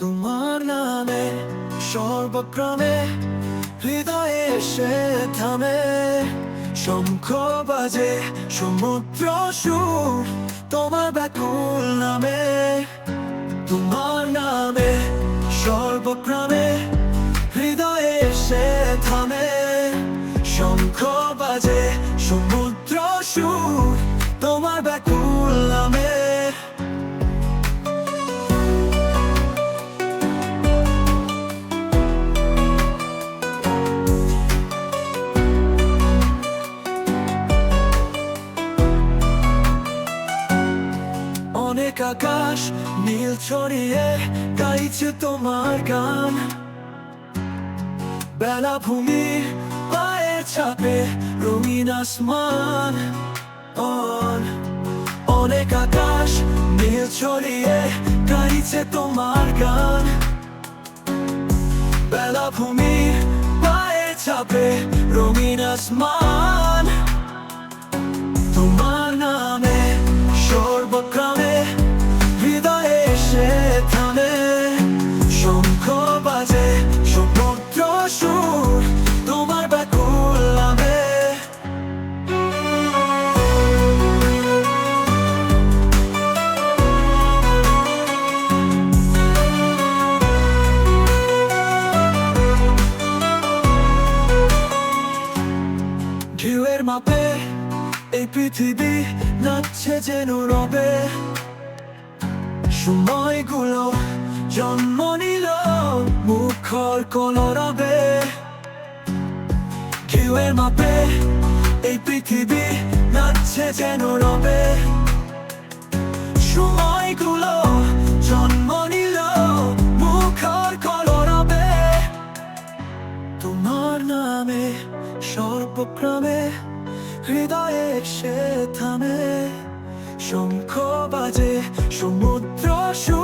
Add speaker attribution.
Speaker 1: তোমার নামে সর্বক্রমে হৃদয়ে এসে থামে। শঙ্খ বাজে, সমুদ্র সুর তোমার ব্যাকুল নামে। তোমার নামে সর্বক্রমে হৃদয়ে এসে থামে। শঙ্খ বাজে, সমুদ্র সুর তোমার ব্যাকুল নামে। অনেক আকাশ নীল ছড়িয়ে গাইছে তোমার গান। বেলা ভূমি পায়ে চাপে রঙিন আসমান। অন অনেক আকাশ নীল ছড়িয়ে গাইছে তোমার গান। বেলা ভূমি পায়ে চাপে রঙিন আসমান। মাপে এই পৃথিবী নাচছে যেন রবে। সময়গুলো জন্ম নিল মুখর কলরবে। ঢেউয়ের মাপে এই পৃথিবী নাচছে যেন রবে। সময়গুলো জন্ম নিল মুখর কলরবে। তোমার নামে সর্বক্রমে হৃদয়ে সে থামে। শঙ্খ বাজে সমুদ্র সুর